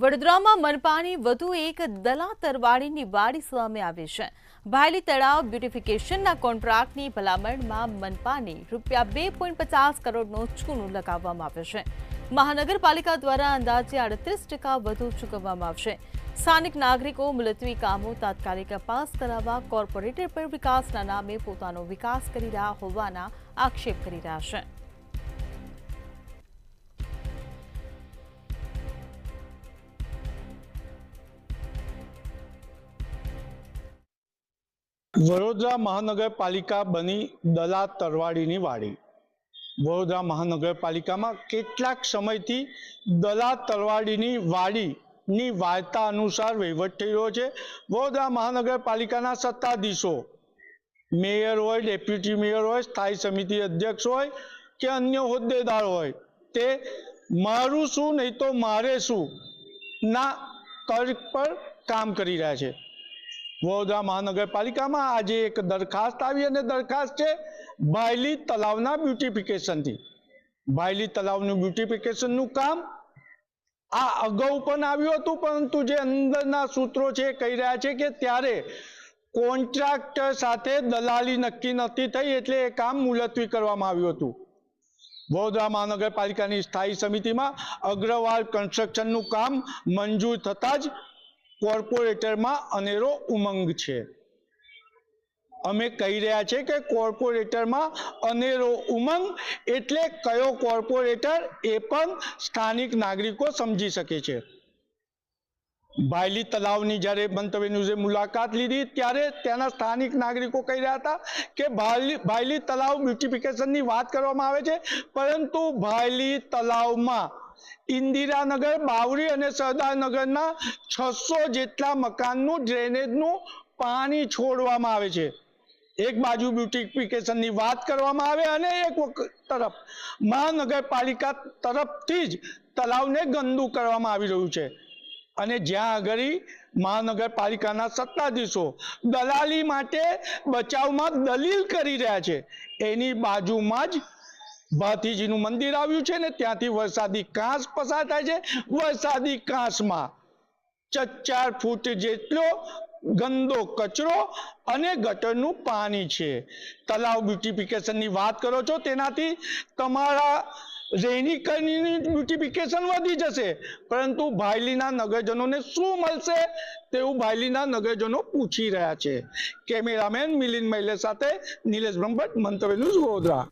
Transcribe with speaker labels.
Speaker 1: વડોદરામાં મનપાની વધુ એક દલા તરવાડીની વાડી સામે આવી છે. ભાયલી તળાવ બ્યુટિફિકેશનના કોન્ટ્રાક્ટની ભલામણમાં મનપાને રૂપિયા બે પોઈન્ટ પચાસ કરોડનો ચૂનો લગાવવામાં આવ્યો છે. મહાનગરપાલિકા દ્વારા અંદાજે આડત્રીસ ટકા વધુ ચૂકવવામાં આવશે. સ્થાનિક નાગરિકો મુલતવી કામો તાત્કાલિક પાસ કરાવવા કોર્પોરેટર પર વિકાસના નામે પોતાનો વિકાસ કરી રહ્યા હોવાના આક્ષેપ કરી રહ્યા છે.
Speaker 2: વડોદરા મહાનગરપાલિકા બની દલા તરવાડીની વાડી. વડોદરા મહાનગરપાલિકામાં કેટલાક સમયથી દલા તરવાડીની વાડીની વાર્તા અનુસાર વહીવટ થઈ રહ્યો છે. વડોદરા મહાનગરપાલિકાના સત્તાધીશો, મેયર હોય, ડેપ્યુટી મેયર હોય, સ્થાયી સમિતિ અધ્યક્ષ હોય કે અન્ય હોદ્દેદાર હોય, તે મારું શું નહીં તો મારે શું ના તર્ક પર કામ કરી રહ્યા છે. વડોદરા મહાનગરપાલિકામાં આજે એક દરખાસ્ત આવી અને દરખાસ્ત છે ભાયલી તલાવના બ્યુટિફિકેશનથી. ભાયલી તલાવનું બ્યુટિફિકેશનનું કામ આ અગાઉ પણ આવ્યું હતું, પરંતુ જે અંદરના સૂત્રો છે કહી રહ્યા છે કે ત્યારે કોન્ટ્રાક્ટર સાથે દલાલી નક્કી નથી થઈ એટલે એ કામ મુલતવી કરવામાં આવ્યું હતું. વડોદરા મહાનગરપાલિકાની સ્થાયી સમિતિમાં અગ્રવાલ કન્સ્ટ્રક્શનનું કામ મંજૂર થતાં જ કોર્પોરેટરમાં અનેરો ઉમંગ છે. અમે કહી રહ્યા છે કે કોર્પોરેટરમાં અનેરો ઉમંગ એટલે કયો કોર્પોરેટર એ પણ સ્થાનિક નાગરિકો સમજી શકે છે. ભાયલી તલાવની જ્યારે મંતવ્ય ન્યૂઝે મુલાકાત લીધી ત્યારે ત્યાંના સ્થાનિક નાગરિકો કહી રહ્યા હતા કે ભાયલી ભાયલી તલાવ બ્યુટિફિકેશનની વાત કરવામાં આવે છે, પરંતુ ભાયલી તલાવમાં ઇન્દિરાનગર બાવરી અને સરદારનગરના છસો જેટલા મકાનનું ડ્રેનેજનું પાણી છોડવામાં આવે છે. એક બાજુ બ્યુટિફિકેશનની વાત કરવામાં આવે અને એક તરફ મહાનગરપાલિકા તરફથી જ તલાવને ગંદુ કરવામાં આવી રહ્યું છે. અને જ્યાં આગળ મહાનગરપાલિકાના સત્તાધીશો દલાલી માટે બચાવમાં દલીલ કરી રહ્યા છે, એની બાજુમાં જ ભાતીજીનું મંદિર આવ્યું છે ને ત્યાંથી વરસાદી કાંસ પસાર થાય છે. વરસાદી કાંસમાં ચાર ફૂટ જેટલો ગંદો કચરો અને ગટરનું પાણી છે. તલાવ બ્યુટિફિકેશનની વાત કરો છો તેનાથી તમારા રેનિકરની બ્યુટિફિકેશન વધી જશે. પરંતુ ભાયલીના નગરજનોને શું મળશે તેવું ભાયલીના નગરજનો પૂછી રહ્યા છે. કેમેરામેન મિલિન મહિલે સાથે નિલેશ બ્રહ્મભટ્ટ મંતવ્યનું વડોદરા.